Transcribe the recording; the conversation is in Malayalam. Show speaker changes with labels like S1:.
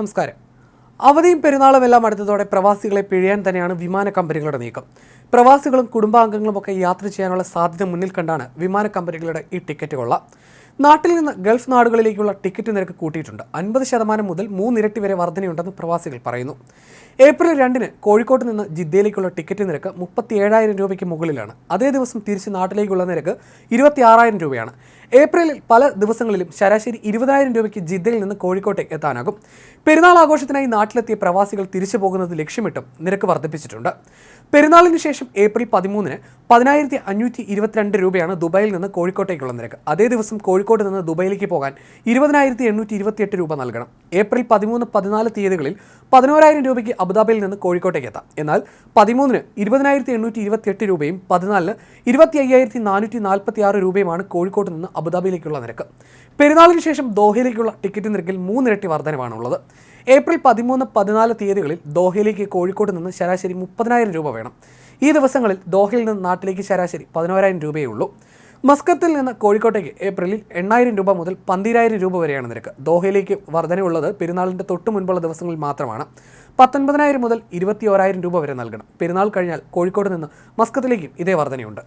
S1: നമസ്കാരം. അവധിയും പെരുന്നാളും എല്ലാം അടുത്തതോടെ പ്രവാസികളെ പിഴയാൻ തന്നെയാണ് വിമാന കമ്പനികളുടെ നീക്കം. പ്രവാസികളും കുടുംബാംഗങ്ങളും ഒക്കെ യാത്ര ചെയ്യാനുള്ള സാധ്യത മുന്നിൽ കണ്ടാണ് വിമാന കമ്പനികളുടെ ഈ ടിക്കറ്റ് കൊള്ള. നാട്ടിൽ നിന്ന് ഗൾഫ് നാടുകളിലേക്കുള്ള ടിക്കറ്റ് നിരക്ക് കൂട്ടിയിട്ടുണ്ട്. അൻപത് ശതമാനം മുതൽ മൂന്നിരട്ടി വരെ വർധനയുണ്ടെന്ന് പ്രവാസികൾ പറയുന്നു. ഏപ്രിൽ രണ്ടിന് കോഴിക്കോട്ട് നിന്ന് ജിദ്ദയിലേക്കുള്ള ടിക്കറ്റ് നിരക്ക് മുപ്പത്തി ഏഴായിരം രൂപയ്ക്ക് മുകളിലാണ്. അതേ ദിവസം തിരിച്ച് നാട്ടിലേക്കുള്ള നിരക്ക് ഇരുപത്തി ആറായിരം രൂപയാണ്. ഏപ്രിലിൽ പല ദിവസങ്ങളിലും ശരാശരി ഇരുപതായിരം രൂപയ്ക്ക് ജിദ്ദയിൽ നിന്ന് കോഴിക്കോട്ടേക്ക് എത്താനാകും. പെരുന്നാൾ ആഘോഷത്തിനായി നാട്ടിലെത്തിയ പ്രവാസികൾ തിരിച്ചു പോകുന്നത് ലക്ഷ്യമിട്ടും നിരക്ക് വർദ്ധിപ്പിച്ചിട്ടുണ്ട്. പെരുന്നാളിന് ശേഷം ഏപ്രിൽ പതിമൂന്നിന് പതിനായിരത്തി അഞ്ഞൂറ്റി ഇരുപത്തിരണ്ട് രൂപയാണ് ദുബായിൽ നിന്ന് കോഴിക്കോട്ടേക്കുള്ള നിരക്ക്. അതേ ദിവസം കോഴിക്കോട്ട് നിന്ന് ദുബൈയിലേക്ക് പോകാൻ ഇരുപതിനായിരത്തി എണ്ണൂറ്റി ഇരുപത്തിയെട്ട് രൂപ നൽകണം. ഏപ്രിൽ പതിമൂന്ന് പതിനാല് തീയതികളിൽ പതിനോരായിരം രൂപയ്ക്ക് അബുദാബിയിൽ നിന്ന് കോഴിക്കോട്ടേക്ക് എത്താം. എന്നാൽ പതിമൂന്നിന് ഇരുപതിനായിരത്തി എണ്ണൂറ്റി ഇരുപത്തിയെട്ട് രൂപയും പതിനാലിന് ഇരുപത്തി അയ്യായിരത്തി നാനൂറ്റി നാൽപ്പത്തി ആറ് രൂപയുമാണ് കോഴിക്കോട്ട് നിന്ന് അബുദാബിയിലേക്കുള്ള നിരക്ക്. പെരുന്നാളിന് ശേഷം ദോഹയിലേക്കുള്ള ടിക്കറ്റ് നിരക്കിൽ മൂന്നിരട്ടി വർധനവാണുള്ളത്. ഏപ്രിൽ പതിമൂന്ന് പതിനാല് തീയതികളിൽ ദോഹയിലേക്ക് കോഴിക്കോട് നിന്ന് ശരാശരി മുപ്പതിനായിരം രൂപ വേണം. ഈ ദിവസങ്ങളിൽ ദോഹയിൽ നിന്ന് നാട്ടിലേക്ക് ശരാശരി പതിനോരായിരം രൂപയേ ഉള്ളൂ. മസ്കത്തിൽ നിന്ന് കോഴിക്കോട്ടേക്ക് ഏപ്രിലിൽ എണ്ണായിരം രൂപ മുതൽ പന്തിരായിരം രൂപ വരെയാണ് നിരക്ക്. ദോഹയിലേക്ക് വർധനയുള്ളത് പെരുന്നാളിന്റെ തൊട്ട് മുൻപുള്ള ദിവസങ്ങളിൽ മാത്രമാണ്. പത്തൊൻപതിനായിരം മുതൽ ഇരുപത്തി രൂപ വരെ നൽകണം. പെരുന്നാൾ കഴിഞ്ഞാൽ കോഴിക്കോട് നിന്ന് മസ്കത്തിലേക്കും ഇതേ വർധനയുണ്ട്.